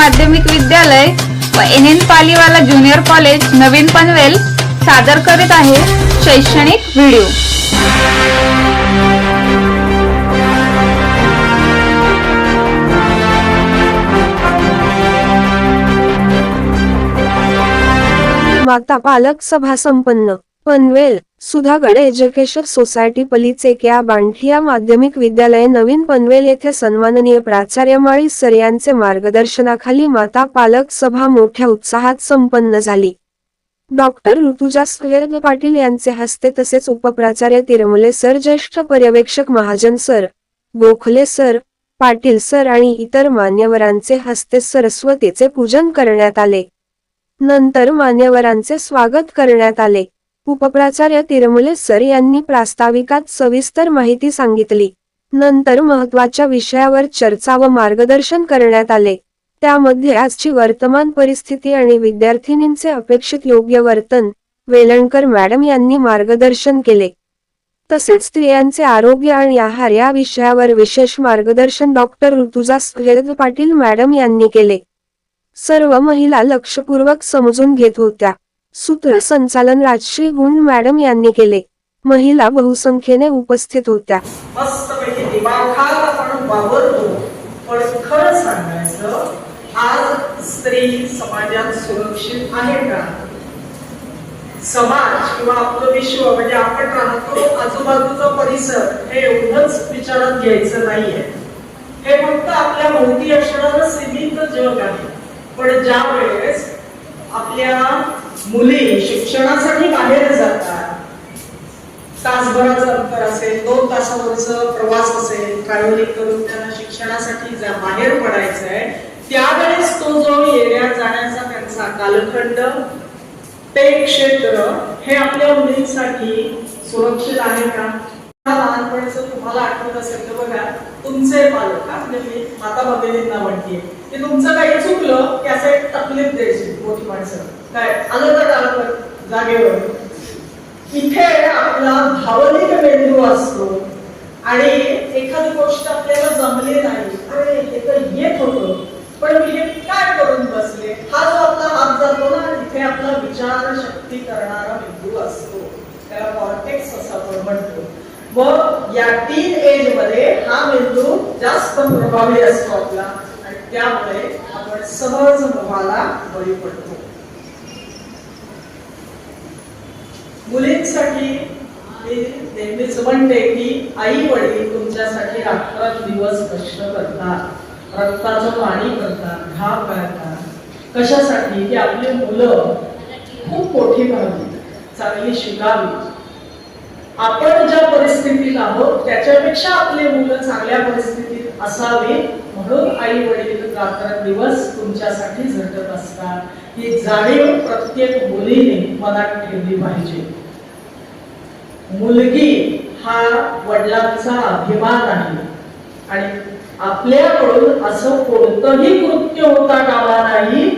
माध्यमिक विद्यालय व N N Paliwala junior college नवीन पनवेल सादर करीत आहे शैक्षणिक व्हिडिओ. माता पालक सभा संपन्न. पनवेल सुधागड एज्युकेशन सोसायटी पलीचेक या बांठिया माध्यमिक विद्यालय नवीन पनवेल येथे सन्माननीय प्राचार्य माळी सर यांचे मार्गदर्शनाखाली माता पालक सभा मोठ्या उत्साहात संपन्न झाली. डॉक्टर ऋतुजा सय्यद पाटील यांचे हस्ते तसेच उपप्राचार्य तिरमुले सर ज्येष्ठ पर्यवेक्षक Mahajan sir Gokhale sir Patil sir आणि इतर मान्यवरांचे हस्ते सरस्वतीचे पूजन करण्यात आले. नंतर मान्यवरांचे स्वागत करण्यात आले. उपप्राचार्य तिरमुले सर यांनी प्रास्ताविकात सविस्तर माहिती सांगितली. नंतर महत्त्वाच्या विषयावर चर्चा व मार्गदर्शन करण्यात आले. त्यामध्ये आजची वर्तमान परिस्थिती आणि विद्यार्थिनींचे अपेक्षित योग्य वर्तन वेलणकर मॅडम यांनी मार्गदर्शन केले. तसेच स्त्रियांचे आरोग्य आणि आहार या विषयावर विशेष मार्गदर्शन डॉक्टर ऋतुजा सय्यद पाटील मॅडम यांनी केले. सर्व महिला लक्षपूर्वक समजून घेत होत्या. सूत्रसंचालन राजश्री गुण मॅडम यांनी केले. महिला बहुसंख्येने उपस्थित होत्या. पण खरं सांगायचं आज स्त्री समाजात सुरक्षित आहे का? समाज किंवा आपलं विश्व म्हणजे आपण राहतो आजूबाजूचा परिसर हे एवढंच विचारात घ्यायचं नाहीये. हे फक्त आपल्या भोवती असणारं सीमित जग आहे. पण ज्या वेळेस आपल्या मुली शिक्षणासाठी बाहेर जातात. तासभराचं अंतर असेल दोन तासावरचं प्रवास असेल ट्रॅव्हलिंग करून त्यांना शिक्षणासाठी जा बाहेर पडायचं आहे त्यावेळेस तो जो येण्या जाण्याचा त्यांचा कालखंड ते क्षेत्र हे आपल्या मुलींसाठी सुरक्षित आहे का? लहानपणीचं तुम्हाला आठवत असेल तर बघा तुमचे पालक म्हणजे मी माता भगिनींना म्हणते की तुमचं काही चुकलं की असं एक तकलीफ द्यायची मोठी माणसं. काय? आलं आलं जागेवर. इथे आपला भावनिक मेंदू असतो. आणि एखादी गोष्ट आपल्याला जमली नाही अरे हे तर येत होतं. पण मी हे काय करून बसले? हा जो आपला हात जातो ना इथे आपला विचार शक्ती करणारा मेंदू असतो. त्याला कॉर्टेक्स असं आपण म्हणतो. व या तीन एजमध्ये हा मेंदू जास्त प्रभावी असतो आपला. आणि त्यामुळे आपण सहज मोहाला बळी पडतो. मुलींसाठी मी नेहमीच म्हणते की आई वडील तुमच्यासाठी रात्रंदिवस कष्ट करतात. रक्ताचं पाणी करतात घाम करतात. कशासाठी? की आपली मुलं खूप मोठी व्हावी चांगली शिकावी. आपण ज्या परिस्थितीत आहोत त्याच्यापेक्षा आपली मुलं चांगल्या परिस्थितीत असावी म्हणून आई वडील रात्रंदिवस तुमच्यासाठी झटत असतात. ही जाणीव प्रत्येक मुलीने मनात ठेवली पाहिजे. मुलगी हा वडिलांचा अभिमान आहे. आणि आपल्याकडून असं कोणतंही कृत्य होता कामा नाही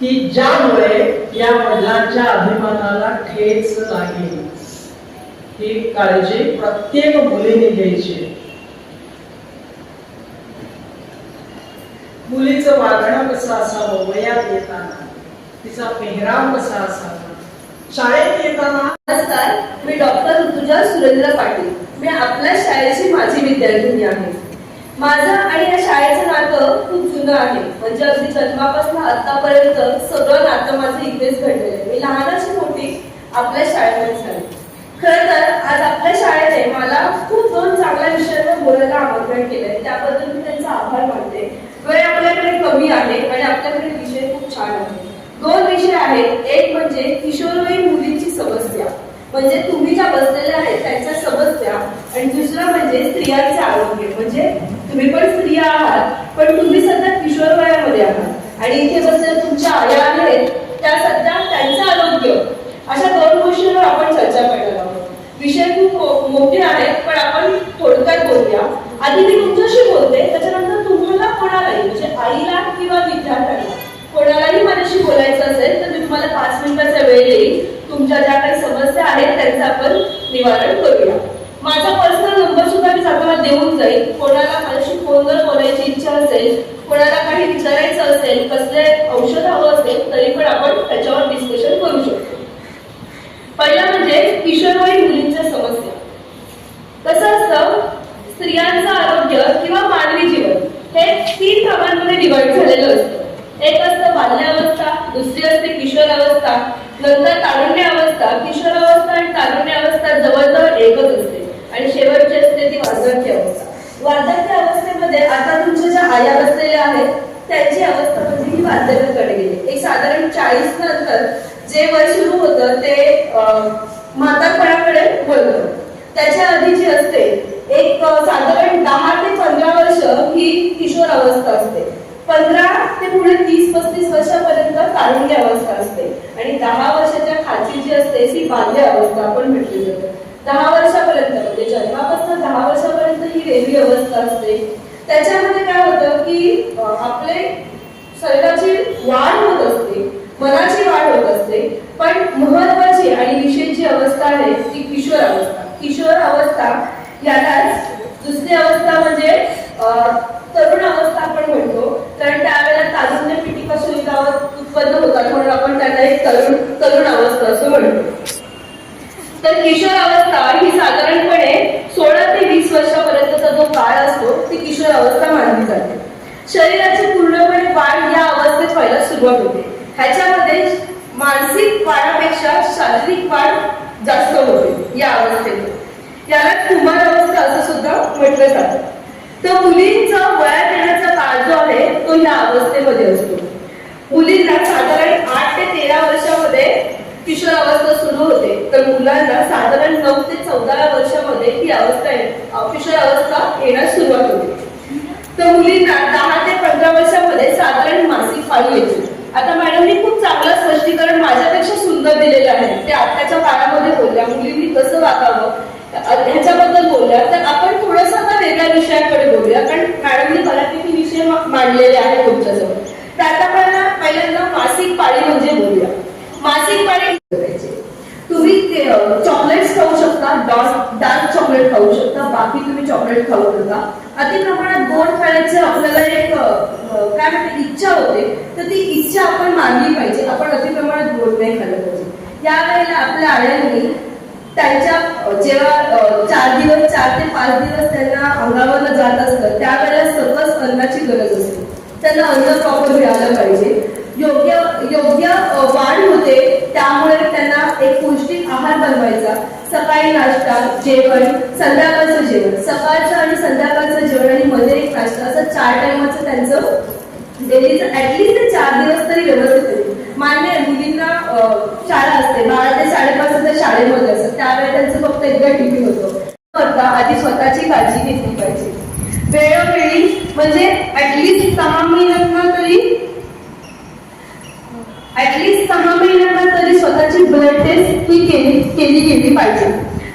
की ज्यामुळे या वडिलांच्या अभिमानाला ठेच लागेल. ही काळजी प्रत्येक मुलीने घ्यायची. मुलीचं वागणं कसं असावं? वयात येताना. तिचा पेहराव कसा असावा? शाळेत येताना नमस्कार मी डॉक्टर ऋतुजा सुरेंद्र पाटील. मी आपल्या शाळेची माझी विद्यार्थिनी आहे. माझा आणि या शाळेचं नातं खूप जुनं आहे. म्हणजे अगदी जन्मापासून आतापर्यंत सगळं नातं माझं इथेच घडलेलं आहे. मी लहानाची मोठी आपल्या शाळेमध्ये झाली. खरं तर आज आपल्या शाळेने मला खूप दोन चांगल्या विषयांवर बोलायला आमंत्रण केलंय. त्याबद्दल मी त्यांचा आभार मानते. वेळ आपल्याकडे कमी आहे आणि आपल्याकडे विषय खूप छान आहे. दोन विषय आहेत. एक म्हणजे म्हणजे तुम्ही ज्या बसलेल्या आहेत त्यांच्या समस्या आणि दुसरं म्हणजे स्त्रियांचे आरोग्य. म्हणजे तुम्ही पण स्त्रिया आहात पण तुम्ही सध्या किशोर वयामध्ये आहात. आणि इथे बसलेल्या तुमच्या आया आहेत त्या सध्या त्यांचं आरोग्य. अशा दोन गोष्टींवर आपण चर्चा करणार आहोत. विषय खूप मोठे आहेत पण आपण थोडक्यात बोलूया आधी मी तुमच्याशी बोलते त्याच्यानंतर तुम्हाला कोणालाही म्हणजे आईला किंवा विद्यार्थ्यांना कोणालाही माझ्याशी बोलायचं असेल तर मी तुम्हाला पाच मिनिटाचा वेळ देईल तुमच्या ज्या काही समस्या आहेत त्यांचं आपण निवारण करूया माझा पर्सनल नंबर सुद्धा मी जाताना देऊन जाईल कोणाला माझ्याशी फोनवर बोलायची इच्छा असेल कोणाला काही विचारायचं असेल कसले औषध हवं असेल तरी पण आपण त्याच्यावर डिस्कशन करू शकतो. पहिला म्हणजे किशोरवयीन मुलींच्या समस्या. कसं असतं? स्त्रियांचं आरोग्य किंवा मानवी जीवन हे तीन भागांमध्ये डिवाइड झालेलं असतं. एक असतं बाल्यावस्था दुसरी असते किशोर अवस्था नंतर तारुण्य अवस्था किशोर अवस्था आणि तारुण्य अवस्था जवळजवळ एकच असते आणि शेवटची असते ती वार्धक्य अवस्था वार्धक्य अवस्थेमध्ये आता तुमच्या ज्या आया बसलेल्या आहेत त्यांची अवस्था म्हणजे ही वार्धक्याकडे गेली एक साधारण चाळीस नंतर जे वय सुरू होतं ते अं, म्हातारपणाकडे वळतं. त्याच्या आधी जी असते एक साधारण दहा ते पंधरा वर्ष ही किशोर अवस्था असते. पंधरा ते पुढे तीस पस्तीस वर्षापर्यंत तारुण्य अवस्था असते. आणि दहा वर्षाच्या खालची जी असते ती बाल्य अवस्था आपण म्हटली जाते. दहा वर्षापर्यंत म्हणजे जन्मापासून दहा वर्षापर्यंत ही वेगळी अवस्था असते. त्याच्यामध्ये काय होतं की आपले शरीराची वाढ होत असते. मनाची वाढ होत असते. पण महत्वाची आणि विशेष जी अवस्था आहे ती किशोर अवस्था. किशोर अवस्था यालाच दुसरी अवस्था म्हणजे तरुण अवस्था आपण म्हणतो. कारण त्यावेळेला तारुण्य पिटिका सुविधा उत्पन्न होतात म्हणून आपण त्यांना एक तरुण तरुण अवस्था असं म्हणतो. तर किशोर अवस्था ही साधारणपणे सोळा ते वीस वर्षापर्यंतचा जो काळ असतो ती किशोर अवस्था मानली जाते. शरीराची पूर्णपणे वाढ या अवस्थेत व्हायला सुरुवात होते. ह्याच्यामध्ये मानसिक वाढापेक्षा शारीरिक वाढ जास्त होते या अवस्थेत. याला कुमार अवस्था असं सुद्धा म्हटलं जातं. तर मुलींचा वयात येण्याचा काळ जो आहे तो या अवस्थेमध्ये असतो. मुलींना साधारण आठ ते तेरा वर्षामध्ये किशोर अवस्था सुरू होते. तर मुलांना साधारण नऊ ते चौदा वर्षामध्ये ही अवस्था किशोर अवस्था येण्यास सुरुवात होते. तर मुलींना दहा ते पंधरा वर्षामध्ये साधारण मासिक पाळी येते. आता मॅडमनी खूप चांगलं स्पष्टीकरण माझ्यापेक्षा सुंदर दिलेलं आहे. ते आत्ताच्या काळामध्ये बोलल्या मुलींनी कसं वागावं ह्याच्याबद्दल बोलल्या. तर आपण थोडंसं आता वेगळ्या विषयाकडे बोलूया कारण मॅडमनी बऱ्यापैकी विषय मांडलेले आहेत तुमच्याजवळ. तर आता मला पहिल्यांदा मासिक पाळी म्हणजे बोलूया. मासिक पाळी तुम्ही चॉकलेट्स खाऊ शकता डार्क डार्क चॉकलेट खाऊ शकता बाकी तुम्ही चॉकलेट खाऊ नका. अति प्रमाणात गोड खाण्याचं आपल्याला एक काय म्हणते इच्छा होते. तर ती इच्छा आपण मानली पाहिजे. आपण अति प्रमाणात गोड नाही खाल्लं पाहिजे. या वेळेला आपल्या आळ्यांनी त्यांच्या जेव्हा चार दिवस चार ते पाच दिवस त्यांना अंगावर जात असतं त्यावेळेला सकस अन्नाची गरज असते. त्यांना अन्न प्रॉपर मिळालं पाहिजे. योग्य योग्य वाढ होते त्यामुळे त्यांना एक पौष्टिक आहार बनवायचा. सकाळी नाश्ता जेवण संध्याकाळचं जेवण. सकाळचं आणि संध्याकाळचं जेवण आणि मध्ये एक नाश्ता. असं चार टायमाचं त्यांचं डेलीचं ऍटलिस्ट ते चार दिवस तरी व्यवस्थित होईल. मान्य मुलींना शाळा असते. बारा ते साडेपाच तर शाळेमध्ये असतात. त्यावेळेला त्यांचं फक्त एकदा टिफिन होतो. करता आधी स्वतःची काळजी घेतली पाहिजे. वेळोवेळी म्हणजे ऍटलिस्ट सहा महिन्यांना तरी ऍटलीस्ट सहा महिन्यांना तरी स्वतःची ब्लड टेस्ट ही केली केली गेली पाहिजे.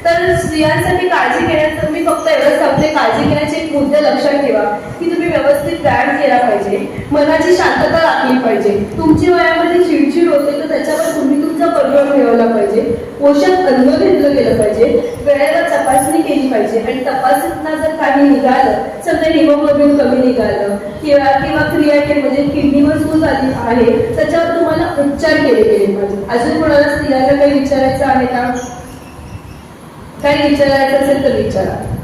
तर स्त्रियांसाठी काळजी घेण्याचं मी फक्त एवढंच आपले काळजी घेण्याचे एक मुद्दे लक्षात ठेवा की तुम्ही व्यवस्थित व्यायाम केला पाहिजे. मनाची शांतता राखली पाहिजे. तुमची वयामध्ये चिडचिड होते तर त्याच्यावर तुम्ही तुमचा परिणाम मिळवला पाहिजे. पोषक अन्न घेतलं गेलं पाहिजे वेळेला तपासणी केली पाहिजे. आणि तपासणीला जर काही निघालं समजा हिमोग्लोबिन कमी निघालं किंवा किंवा क्रियाटीन म्हणजे किडनीवर सूज आली आहे त्याच्यावर तुम्हाला उपचार केले गेले पाहिजे. अजून कोणाला स्त्रियांना काही विचारायचं आहे का? काही विचारायचं असेल तर विचारा.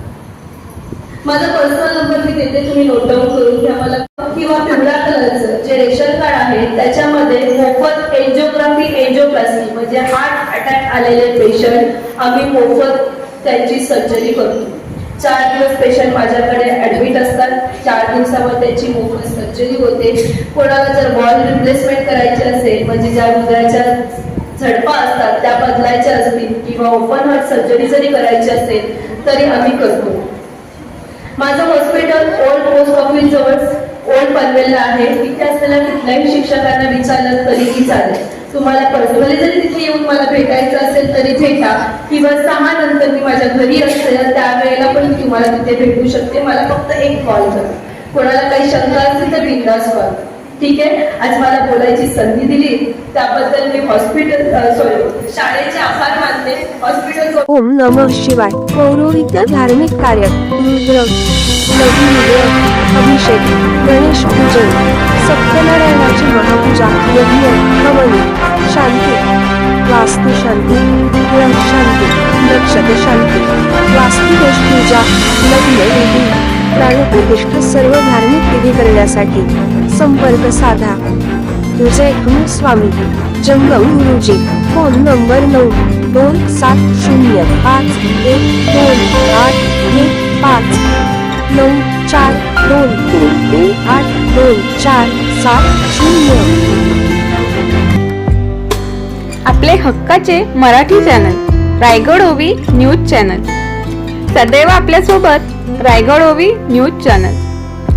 माझा पर्सनल नंबर मी देते तुम्ही नोट डाऊन करून घ्या मला. किंवा पिवळ्या कलरचं जे रेशन कार्ड आहे त्याच्यामध्ये मोफत एन्जिओग्राफी एन्जिओप्लास्टी म्हणजे हार्ट अटॅक आलेले पेशंट आम्ही मोफत त्यांची सर्जरी करतो. चार दिवस पेशंट माझ्याकडे ऍडमिट असतात. चार दिवसामध्ये त्यांची मोफत सर्जरी होते. कोणाला जर बॉल रिप्लेसमेंट करायची असेल म्हणजे ज्या हृदयाच्या झडपा असतात त्या बदलायच्या असतील किंवा ओपन हार्ट सर्जरी जरी करायची असेल तरी आम्ही करतो. माझं हॉस्पिटल ओल्ड पोस्ट ऑफिस जवळ ओल्ड पनवेलला आहे. तिथे असलेल्या कुठल्याही शिक्षकांना विचारलं तरीही चालेल. तुम्हाला पर्सनली जरी तिथे येऊन मला भेटायचं असेल तरी भेटा. किंवा सहा नंतर मी माझ्या घरी असते त्यावेळेला पण तुम्हाला तिथे भेटू शकते. मला फक्त एक कॉल करा. कोणाला काही शंका असेल तर बिंदास कॉल ठीक आहे. आज मला बोलायची संधी दिली. त्याबद्दल मी हॉस्पिटल सॉरी शाळेचे आभार मानते. हॉस्पिटल ओम नम शिवाय. पौरोहित धार्मिक कार्य. रुद्र अभिषेक. गणेश पूजन. सत्यनारायणाची महापूजा. यज्ञ हवन. शांती. वास्तु शांती. ग्रह शांती. नक्षत्र शांती. वास्तुदोष पूजा. लग्न विधी प्राणप्रतिष्ठा सर्व धार्मिक विधी करण्यासाठी. संपर्क साधा. तुझे एकूण स्वामी जंगम गुरुजी फोन नंबर नऊ दोन सात शून्य पाच एक दोन आठ एक पाच नऊ चार दोन तीन आठ दोन चार सात शून्य. आपले हक्काचे मराठी चॅनल रायगड ओवी न्यूज चॅनल. सदैव आपल्यासोबत रायगड ओवी न्यूज चॅनल.